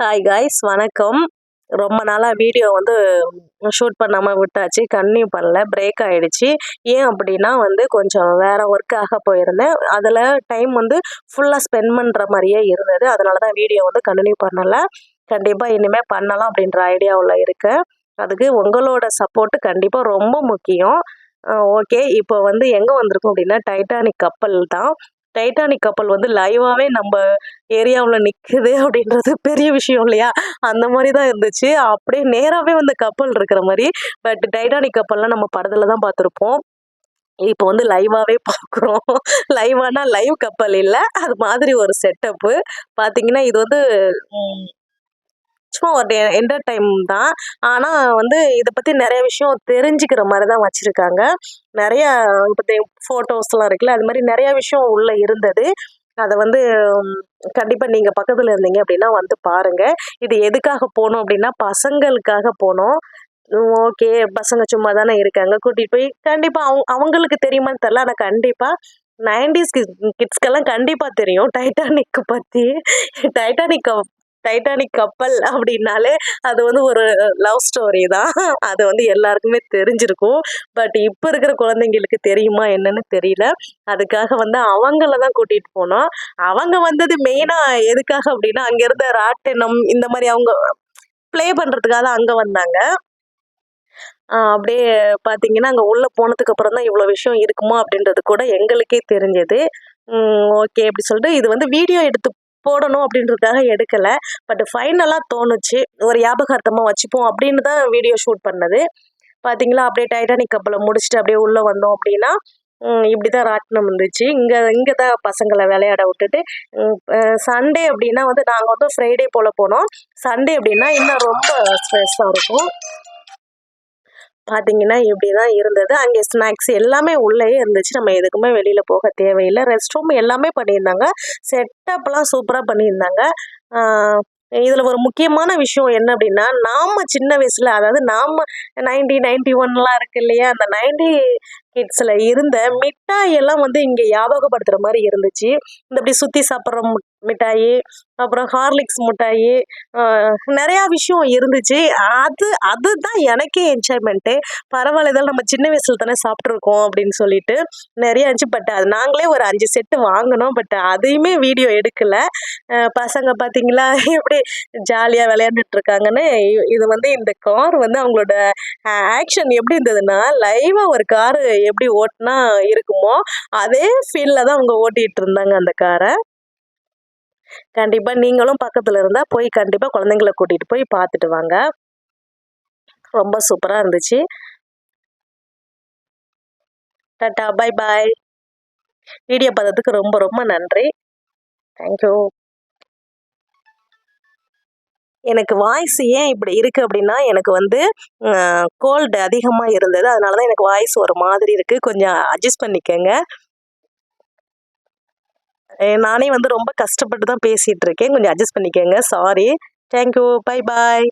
Hi guys வணக்கம். ரொம்ப நாளாக வீடியோ வந்து ஷூட் பண்ணாமல் விட்டாச்சு. கன்னியூ பண்ணல. பிரேக் ஆகிடுச்சு ஏன் அப்படின்னா வந்து கொஞ்சம் வேறு ஒர்க்காக போயிருந்தேன். அதில் டைம் வந்து ஃபுல்லாக ஸ்பெண்ட் பண்ணுற மாதிரியே இருந்தது. அதனால தான் வீடியோ வந்து கண்டினியூ பண்ணலை. கண்டிப்பாக இனிமேல் பண்ணலாம் அப்படின்ற ஐடியாவில் இருக்கேன். அதுக்கு உங்களோட சப்போர்ட்டு கண்டிப்பாக ரொம்ப முக்கியம். ஓகே இப்போ வந்து எங்கே வந்திருக்கோம் அப்படின்னா டைட்டானிக் கப்பல் தான் டைட்டானிக் கப்பல் வந்து லைவாகவே நம்ம ஏரியாவில் நிற்குது அப்படின்றது பெரிய விஷயம் இல்லையா? அந்த மாதிரி தான் இருந்துச்சு. அப்படியே நேராகவே வந்து கப்பல் இருக்கிற மாதிரி பட் டைட்டானிக் கப்பல்லாம் நம்ம படத்தில் தான் பார்த்துருப்போம். இப்போ வந்து லைவாகவே பார்க்குறோம். லைவானா லைவ் கப்பல் இல்லை. அது மாதிரி ஒரு செட்டப்பு பார்த்தீங்கன்னா இது வந்து சும்மா ஒரு என்டர்டைம் தான். ஆனால் வந்து இதை பற்றி நிறைய விஷயம் தெரிஞ்சுக்கிற மாதிரி தான் வச்சுருக்காங்க. நிறையா இப்போ ஃபோட்டோஸ்லாம் இருக்குல்ல அது மாதிரி நிறையா விஷயம் உள்ளே இருந்தது. அதை வந்து கண்டிப்பாக நீங்கள் பக்கத்தில் இருந்தீங்க அப்படின்னா வந்து பாருங்கள் இது எதுக்காக போகணும் அப்படின்னா பசங்களுக்காக போனோம். ஓகே பசங்க சும்மா தானே இருக்காங்க கூட்டிகிட்டு போய் கண்டிப்பாக அவங்க அவங்களுக்கு தெரியுமான்னு தெரில ஆனால் கண்டிப்பாக நைன்டிஸ் கிட்ஸ்க்கெல்லாம் கண்டிப்பாக தெரியும். டைட்டானிக் பற்றி டைட்டானிக் டைட்டானிக் கப்பல் அப்படின்னாலே அது வந்து ஒரு லவ் ஸ்டோரி தான். அது வந்து எல்லாருக்குமே தெரிஞ்சிருக்கும். பட் இப்போ இருக்கிற குழந்தைங்களுக்கு தெரியுமா என்னன்னு தெரியல. அதுக்காக வந்து அவங்கள தான் கூட்டிகிட்டு போனோம். அவங்க வந்தது மெயினாக எதுக்காக அப்படின்னா அங்கேருந்த ராட்டினம் இந்த மாதிரி அவங்க ப்ளே பண்ணுறதுக்காக தான் அங்கே வந்தாங்க. அப்படியே பார்த்தீங்கன்னா அங்கே உள்ளே போனதுக்கு அப்புறம் தான் இவ்வளோ விஷயம் இருக்குமா அப்படின்றது கூட எங்களுக்கே தெரிஞ்சது. ஓகே அப்படி சொல்லிட்டு இது வந்து வீடியோ எடுத்து போடணும் அப்படின்றதுக்காக எடுக்கலை. பட் ஃபைனலாக தோணுச்சு. ஒரு ஞாபகார்த்தமாக வச்சுப்போம் அப்படின்னு தான் வீடியோ ஷூட் பண்ணது. பார்த்தீங்களா அப்படியே டைட்டானிக் கப்பலை முடிச்சுட்டு அப்படியே உள்ளே வந்தோம் அப்படின்னா இப்படி தான் ராட்டினம் இருந்துச்சு. இங்கே இங்கே தான் பசங்களை விளையாட விட்டுட்டு சண்டே அப்படின்னா வந்து நாங்கள் வந்து ஃப்ரைடே போல் போனோம். சண்டே அப்படின்னா இன்னும் ரொம்ப ஸ்ட்ரெஸ்ஸாக இருக்கும். பார்த்தீங்கன்னா இப்படி தான் இருந்தது. அங்கே ஸ்நாக்ஸ் எல்லாமே உள்ளேயே இருந்துச்சு. நம்ம எதுக்குமே வெளியில் போக தேவையில்லை. ரெஸ்ட் ரூம் எல்லாமே பண்ணியிருந்தாங்க. செட்டப்லாம் சூப்பராக பண்ணியிருந்தாங்க. இதில் ஒரு முக்கியமான விஷயம் என்ன அப்படின்னா நாம் சின்ன வயசில் அதாவது நாம் நைன்டி நைன்டி ஒன்லாம் இருக்கு இல்லையா? அந்த நைன்டி கிட்ஸில் இருந்த மிட்டாய் எல்லாம் வந்து இங்கே ஞாபகப்படுத்துகிற மாதிரி இருந்துச்சு. இந்த இப்படி சுற்றி சாப்பிட்ற மிட்டாயி அப்புறம் ஹார்லிக்ஸ் மிட்டாயி நிறையா விஷயம் இருந்துச்சு. அது அதுதான் எனக்கே என்ஜாய்மெண்ட்டு பரவாயில்ல இதெல்லாம் நம்ம சின்ன வயசில் தானே சாப்பிட்ருக்கோம் அப்படின்னு சொல்லிட்டு நிறையா இருந்துச்சு. பட் அது நாங்களே ஒரு அஞ்சு செட்டு வாங்கினோம். பட் அதையுமே வீடியோ எடுக்கலை. பசங்க பார்த்தீங்களா எப்படி ஜாலியாக விளையாண்டுட்டு இருக்காங்கன்னு இது வந்து இந்த கார் வந்து அவங்களோட ஆக்ஷன் எப்படி இருந்ததுன்னா லைவாக ஒரு காரு எப்படி ஓட்டினா இருக்குமோ அதே ஃபீல்டில் தான் அவங்க ஓட்டிகிட்டு இருந்தாங்க அந்த காரை கண்டிப்பாக நீங்களும் பக்கத்தில் இருந்தால் போய் கண்டிப்பாக குழந்தைங்கள கூட்டிகிட்டு போய் பார்த்துட்டு வாங்க. ரொம்ப சூப்பராக இருந்துச்சு. டாட்டா பாய் பாய் வீடியோ பார்த்ததுக்கு ரொம்ப ரொம்ப நன்றி. தேங்க்யூ எனக்கு வாய்ஸ் ஏன் இப்படி இருக்குது அப்படின்னா எனக்கு வந்து கோல்டு அதிகமாக இருந்தது. அதனால தான் எனக்கு வாய்ஸ் ஒரு மாதிரி இருக்குது கொஞ்சம் அட்ஜஸ்ட் பண்ணிக்கோங்க. நானே வந்து ரொம்ப கஷ்டப்பட்டு தான் பேசிகிட்டு இருக்கேன். கொஞ்சம் அட்ஜஸ்ட் பண்ணிக்கோங்க. Sorry thank you bye bye